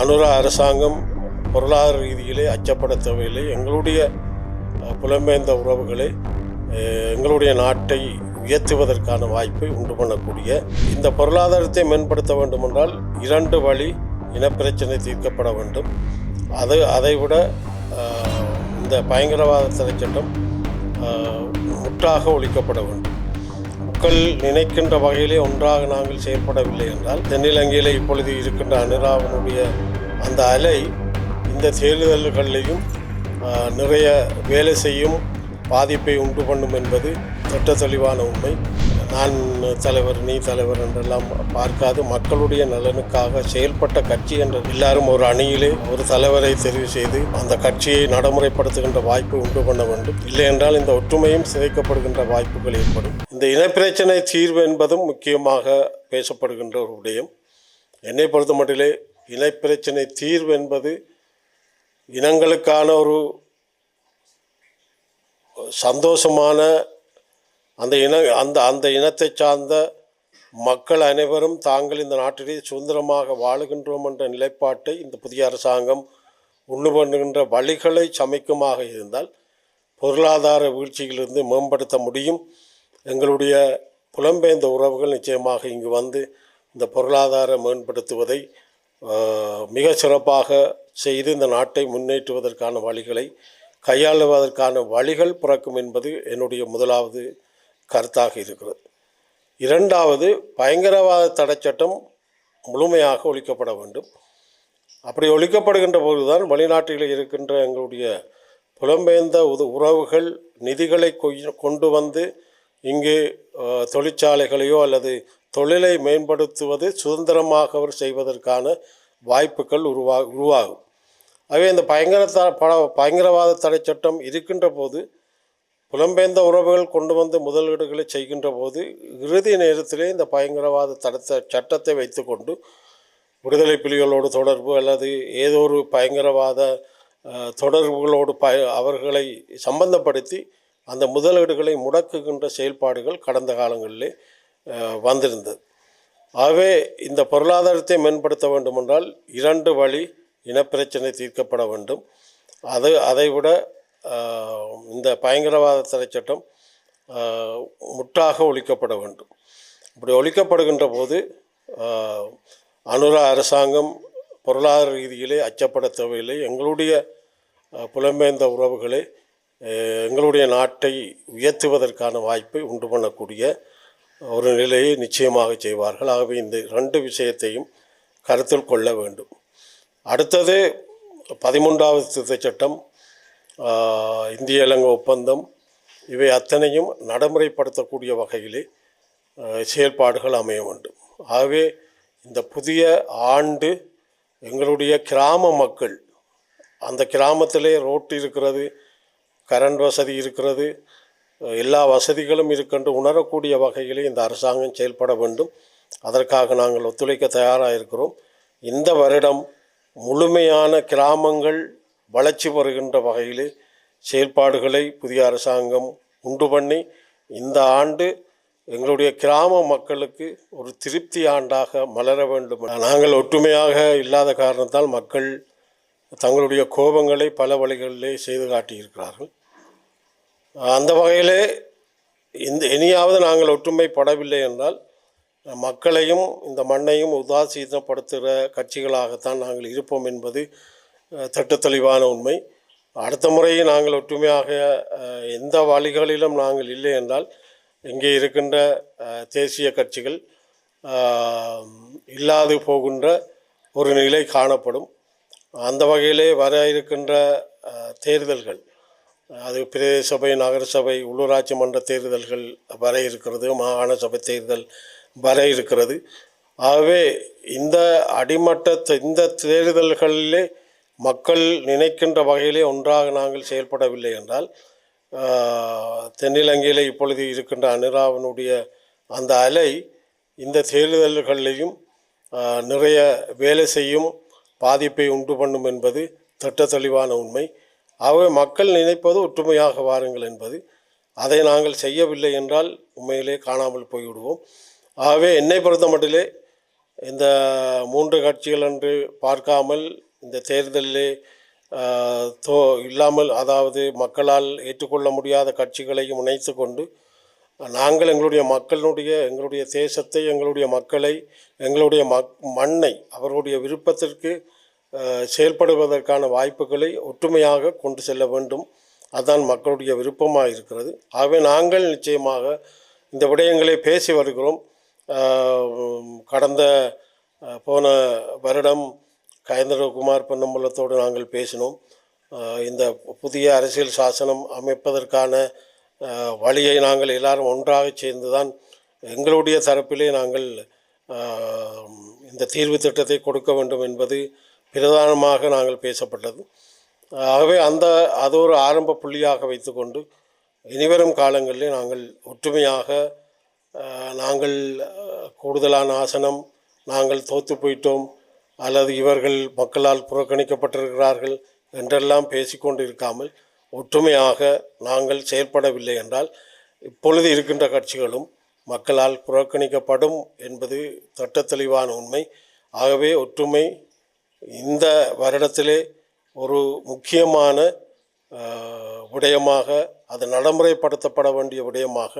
அனுரா அரசாங்கம் பொருளாதார ரீதியிலே அச்சப்பட தேவையில்லை எங்களுடைய புலம்பெயர்ந்த உறவுகளை எங்களுடைய நாட்டை உயர்த்துவதற்கான வாய்ப்பை உண்டு பண்ணக்கூடிய இந்த பொருளாதாரத்தை மேம்படுத்த வேண்டுமென்றால் இரண்டு வழி இனப்பிரச்சனை தீர்க்கப்பட வேண்டும். அது அதைவிட இந்த பயங்கரவாத தடை சட்டம் முற்றாக ஒழிக்கப்பட வேண்டும். மக்கள் நினைக்கின்ற வகையிலே ஒன்றாக நாங்கள் செயற்படவில்லை என்றால் தென்னிலங்கையில் இப்பொழுது இருக்கின்ற அனுராவனுடைய அந்த அலை இந்த தேர்தல்களிலையும் நிறைய வேலை செய்யும் பாதிப்பை உண்டு பண்ணும் என்பது திட்ட தெளிவான உண்மை. நான் தலைவர் நீ தலைவர் என்றெல்லாம் பார்க்காது. மக்களுடைய நலனுக்காக செயல்பட்ட கட்சி என்ற எல்லாரும் ஒரு அணியிலே ஒரு தலைவரை தெரிவு செய்து அந்த கட்சியை நடைமுறைப்படுத்துகின்ற வாய்ப்பு உண்டு பண்ண வேண்டும். இல்லை என்றால் இந்த ஒற்றுமையும் சிதைக்கப்படுகின்ற வாய்ப்புகள் ஏற்படும். இந்த இனப்பிரச்சனை தீர்வு என்பதும் முக்கியமாக பேசப்படுகின்ற ஒரு விடயம். என்னை பொறுத்த மட்டிலே இனப்பிரச்சனை தீர்வு என்பது இனங்களுக்கான ஒரு சந்தோஷமான அந்த இன அந்த அந்த இனத்தை சார்ந்த மக்கள் அனைவரும் தாங்கள் இந்த நாட்டிலே சுதந்திரமாக வாழுகின்றோம் என்ற நிலைப்பாட்டை இந்த புதிய அரசாங்கம் உண்டு பண்ணுகின்ற வழிகளை சமைக்குமாக இருந்தால் பொருளாதார வீழ்ச்சியிலிருந்து மேம்படுத்த முடியும். எங்களுடைய புலம்பெயர்ந்த உறவுகள் நிச்சயமாக இங்கு வந்து இந்த பொருளாதார மேம்படுத்துவதை மிக சிறப்பாக செய்து இந்த நாட்டை முன்னேற்றுவதற்கான வழிகளை கையாளுவதற்கான வழிகள் பிறக்கும் என்பது என்னுடைய முதலாவது கருத்தாக இருக்கிறது. இரண்டாவது பயங்கரவாத தடைச்சட்டம் முழுமையாக ஒழிக்கப்பட வேண்டும். அப்படி ஒழிக்கப்படுகின்ற போதுதான் வெளிநாட்டில் இருக்கின்ற எங்களுடைய புலம்பெயர்ந்த உத உறவுகள் நிதிகளை கொய்- கொண்டு வந்து இங்கு தொழிற்சாலைகளையோ அல்லது தொழிலை மேம்படுத்துவது சுதந்திரமாக அவர் செய்வதற்கான வாய்ப்புகள் உருவா உருவாகும். ஆகவே இந்த பயங்கர த பயங்கரவாத தடை சட்டம் இருக்கின்ற போது புலம்பெயர்ந்த உறவுகள் கொண்டு வந்து முதலீடுகளை செய்கின்ற போது இறுதி நேரத்திலே இந்த பயங்கரவாத தடுத்த சட்டத்தை வைத்துக்கொண்டு விடுதலை புலிகளோடு தொடர்பு அல்லது ஏதோ ஒரு பயங்கரவாத தொடர்புகளோடு ப அவர்களை சம்பந்தப்படுத்தி அந்த முதலீடுகளை முடக்குகின்ற செயல்பாடுகள் கடந்த காலங்களிலே வந்திருந்தது. ஆகவே இந்த பொருளாதாரத்தை மேம்படுத்த வேண்டுமென்றால் இரண்டு வழி இனப்பிரச்சனை தீர்க்கப்பட வேண்டும். அது அதைவிட இந்த பயங்கரவாத தடை சட்டம் முற்றாக ஒழிக்கப்பட வேண்டும். இப்படி ஒழிக்கப்படுகின்ற போது அனுரா அரசாங்கம் பொருளாதார ரீதியிலே அச்சப்பட தேவையில்லை. எங்களுடைய புலம்பெயர்ந்த உறவுகளை எங்களுடைய நாட்டை உயர்த்துவதற்கான வாய்ப்பை உண்டு பண்ணக்கூடிய ஒரு நிலையை நிச்சயமாக செய்வார்கள். ஆகவே இந்த ரெண்டு விஷயத்தையும் கருத்தில் கொள்ள வேண்டும். அடுத்தது பதிமூன்றாவது திருத்த சட்டம் இந்திய இலங்கை ஒப்பந்தம் இவை அத்தனையும் நடைமுறைப்படுத்தக்கூடிய வகையிலே செயல்பாடுகள் அமைய வேண்டும். ஆகவே இந்த புதிய ஆண்டு எங்களுடைய கிராம மக்கள் அந்த கிராமத்திலே ரோட்டு இருக்கிறது கரண்ட் வசதி இருக்கிறது எல்லா வசதிகளும் இருக்கின்ற உணரக்கூடிய வகையிலே இந்த அரசாங்கம் செயல்பட வேண்டும். அதற்காக நாங்கள் ஒத்துழைக்க தயாராக இருக்கிறோம். இந்த வருடம் முழுமையான கிராமங்கள் வளர்ச்சி வருகின்ற வகையிலே செயற்பாடுகளை புதிய அரசாங்கம் உண்டு பண்ணி இந்த ஆண்டு எங்களுடைய கிராம மக்களுக்கு ஒரு திருப்தி ஆண்டாக மலர வேண்டும். நாங்கள் ஒற்றுமையாக இல்லாத காரணத்தால் மக்கள் தங்களுடைய கோபங்களை பல வழிகளிலே செய்து காட்டியிருக்கிறார்கள். அந்த வகையிலே இந்த இனியாவது நாங்கள் ஒற்றுமைப்படவில்லை என்றால் மக்களையும் இந்த மண்ணையும் உதாசீனப்படுத்துகிற கட்சிகளாகத்தான் நாங்கள் இருப்போம் என்பது அஹ், உண்மை. அடுத்த முறை நாங்கள் ஒற்றுமையாக எந்த வழிகளிலும் நாங்கள் இல்லை என்றால் இங்கே இருக்கின்ற தேசிய கட்சிகள் இல்லாது போகின்ற ஒரு நிலை காணப்படும். அந்த வகையிலே வர இருக்கின்ற தேர்தல்கள் அது பிரதேச சபை உள்ளூராட்சி மன்ற தேர்தல்கள் வர இருக்கிறது மாகாண சபை தேர்தல் வர இருக்கிறது. ஆகவே இந்த அடிமட்ட இந்த தேர்தல்களிலே மக்கள் நினைக்கின்ற வகையிலே ஒன்றாக நாங்கள் செயல்படவில்லை என்றால் தென்னிலங்கையில் இப்பொழுது இருக்கின்ற அனுராவனுடைய அந்த அலை இந்த தேர்தல்களிலையும் நிறைய வேலை செய்யும் பாதிப்பை உண்டு பண்ணும் என்பது திட்ட தெளிவான உண்மை. ஆகவே மக்கள் நினைப்பது ஒற்றுமையாக வாருங்கள் என்பது. அதை நாங்கள் செய்யவில்லை என்றால் உண்மையிலே காணாமல் போய்விடுவோம். ஆகவே என்னை பொறுத்த மட்டிலே இந்த மூன்று கட்சிகள் என்று பார்க்காமல் இந்த தேர்தலிலே தோ இல்லாமல் அதாவது மக்களால் ஏற்றுக்கொள்ள முடியாத கட்சிகளையும் இணைத்து கொண்டு நாங்கள் எங்களுடைய மக்களுடைய எங்களுடைய தேசத்தை எங்களுடைய மக்களை எங்களுடைய மக் மண்ணை அவர்களுடைய விருப்பத்திற்கு செயல்படுவதற்கான வாய்ப்புகளை ஒற்றுமையாக கொண்டு செல்ல வேண்டும். அதுதான் மக்களுடைய விருப்பமாக இருக்கிறது. ஆகவே நாங்கள் நிச்சயமாக இந்த விடயங்களை பேசி வருகிறோம். கடந்த போன வருடம் கயந்திரகுமார் பொன்னம்பலத்தோடு நாங்கள் பேசினோம். இந்த புதிய அரசியல் சாசனம் அமைப்பதற்கான வழியை நாங்கள் எல்லாரும் ஒன்றாக சேர்ந்து தான் எங்களுடைய தரப்பிலே நாங்கள் இந்த தீர்வு திட்டத்தை கொடுக்க வேண்டும் என்பது பிரதானமாக நாங்கள் பேசப்பட்டது. ஆகவே அந்த அது ஒரு ஆரம்ப புள்ளியாக வைத்துக்கொண்டு இனிவரும் காலங்களிலே நாங்கள் ஒற்றுமையாக நாங்கள் கூடுதலான ஆசனம் நாங்கள் தோற்று போயிட்டோம். அல்லது இவர்கள் மக்களால் புறக்கணிக்கப்பட்டிருக்கிறார்கள் என்றெல்லாம் பேசிக்கொண்டு இருக்காமல் ஒற்றுமையாக நாங்கள் செயல்படவில்லை என்றால் இப்பொழுது இருக்கின்ற கட்சிகளும் மக்களால் புறக்கணிக்கப்படும் என்பது தட்டத்தெளிவான உண்மை. ஆகவே ஒற்றுமை இந்த வருடத்திலே ஒரு முக்கியமான விடயமாக அது நடைமுறைப்படுத்தப்பட வேண்டிய விடயமாக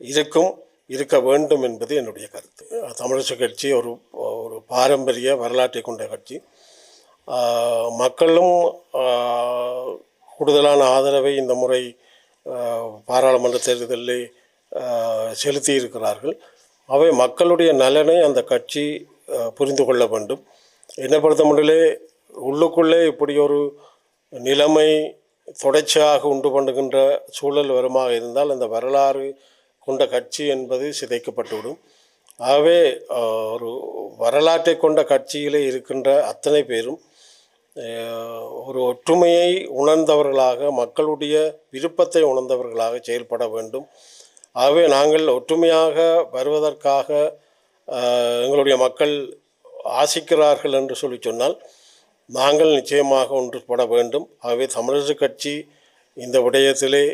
இருக்கும் இருக்க வேண்டும் என்பது என்னுடைய கருத்து. தமிழரசு கட்சி ஒரு பாரம்பரிய வரலாற்றை கொண்ட கட்சி. மக்களும் கூடுதலான ஆதரவை இந்த முறை பாராளுமன்ற தேர்தலில் செலுத்தியிருக்கிறார்கள். செலுத்தி இருக்கிறார்கள் அவை மக்களுடைய நலனை அந்த கட்சி புரிந்து கொள்ள வேண்டும். என்ன பொறுத்த முடியலே உள்ளுக்குள்ளே இப்படி ஒரு நிலைமை தொடர்ச்சியாக உண்டு பண்ணுகின்ற சூழல் வருமாக இருந்தால் அந்த வரலாறு கொண்ட கட்சி என்பது சிதைக்கப்பட்டுவிடும். ஆகவே ஒரு வரலாற்றை கொண்ட கட்சியிலே இருக்கின்ற அத்தனை பேரும் ஒரு ஒற்றுமையை உணர்ந்தவர்களாக மக்களுடைய விருப்பத்தை உணர்ந்தவர்களாக செயல்பட வேண்டும். ஆகவே நாங்கள் ஒற்றுமையாக வருவதற்காக எங்களுடைய மக்கள் ஆசிக்கிறார்கள் என்று சொல்லி சொன்னால் நாங்கள் நிச்சயமாக ஒன்றுபட வேண்டும். ஆகவே தமிழரசு கட்சி இந்த விடயத்திலே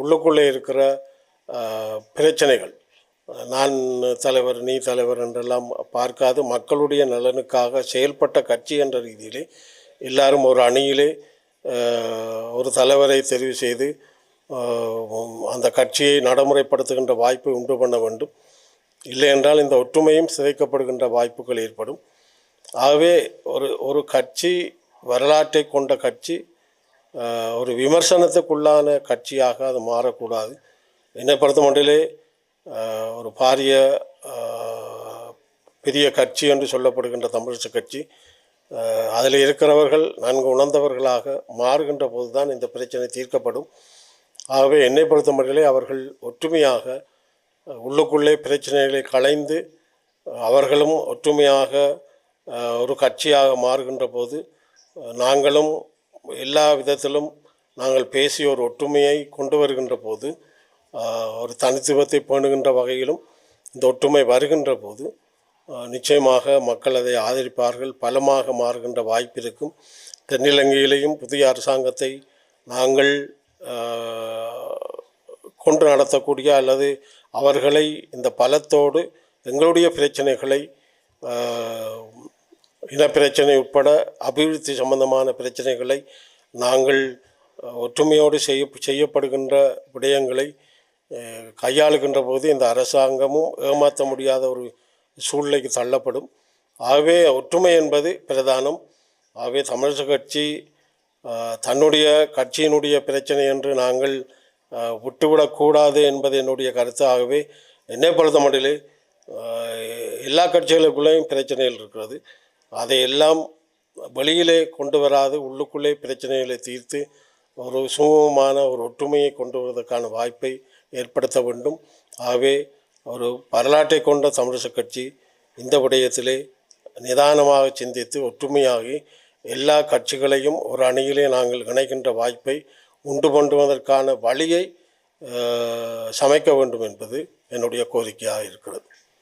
உள்ளுக்குள்ளே இருக்கிற பிரச்சனைகள் நான் தலைவர் நீ தலைவர் என்றெல்லாம் பார்க்காது. மக்களுடைய நலனுக்காக செயல்பட்ட கட்சி என்ற ரீதியிலே எல்லாரும் ஒரு அணியிலே ஒரு தலைவரை தெரிவு செய்து அந்த கட்சியை நடைமுறைப்படுத்துகின்ற வாய்ப்பை உண்டு பண்ண வேண்டும். இல்லை என்றால் இந்த ஒற்றுமையும் சிதைக்கப்படுகின்ற வாய்ப்புகள் ஏற்படும். ஆகவே ஒரு ஒரு கட்சி வரலாற்றை கொண்ட கட்சி ஒரு விமர்சனத்துக்குள்ளான கட்சியாக அது மாறக்கூடாது. என்னை பொறுத்த மட்டிலே ஒரு பாரிய பெரிய கட்சி என்று சொல்லப்படுகின்ற தமிழரசு கட்சி. அதில் இருக்கிறவர்கள் நன்கு உணர்ந்தவர்களாக மாறுகின்ற போதுதான் இந்த பிரச்சனை தீர்க்கப்படும். ஆகவே என்னை பொறுத்தமட்டிலே அவர்கள் ஒற்றுமையாக உள்ளுக்குள்ளே பிரச்சனைகளை களைந்து அவர்களும் ஒற்றுமையாக ஒரு கட்சியாக மாறுகின்ற போது நாங்களும் எல்லா விதத்திலும் நாங்கள் பேசி ஒரு ஒற்றுமையை கொண்டு வருகின்ற போது ஒரு தனித்துவத்தை பேணுகின்ற வகையிலும் இந்த ஒற்றுமை வருகின்ற போது நிச்சயமாக மக்கள் அதை ஆதரிப்பார்கள். பலமாக மாறுகின்ற வாய்ப்பு இருக்கும். தென்னிலங்கையிலேயும் புதிய அரசாங்கத்தை நாங்கள் கொண்டு நடத்தக்கூடிய அல்லது அவர்களை இந்த பலத்தோடு எங்களுடைய பிரச்சனைகளை இனப்பிரச்சனை உட்பட அபிவிருத்தி சம்பந்தமான பிரச்சனைகளை நாங்கள் ஒற்றுமையோடு செய்ய செய்யப்படுகின்ற விடயங்களை கையாளுகின்ற போது இந்த அரசாங்கமும் ஏமாற்ற முடியாத ஒரு சூழ்நிலைக்கு தள்ளப்படும். ஆகவே ஒற்றுமை என்பது பிரதானம். ஆகவே தமிழக கட்சி தன்னுடைய கட்சியினுடைய பிரச்சனை என்று நாங்கள் விட்டுவிடக்கூடாது என்பது என்னுடைய கருத்து. ஆகவே என்னை பொறுத்த மட்டிலே எல்லா கட்சிகளுக்குள்ளேயும் பிரச்சனைகள் இருக்கிறது. அதையெல்லாம் வெளியிலே கொண்டு வராது உள்ளுக்குள்ளே பிரச்சனைகளை தீர்த்து ஒரு சுமூகமான ஒரு ஒற்றுமையை கொண்டு வருவதற்கான வாய்ப்பை ஏற்படுத்த வேண்டும். ஆகவே ஒரு வரலாற்றை கொண்ட தமிழிசை கட்சி இந்த விடயத்திலே நிதானமாக சிந்தித்து ஒற்றுமையாகி எல்லா கட்சிகளையும் ஒரு அணியிலே நாங்கள் இணைக்கின்ற வாய்ப்பை உண்டு பண்ணுவதற்கான வழியை சமைக்க வேண்டும் என்பது என்னுடைய கோரிக்கையாக இருக்கிறது.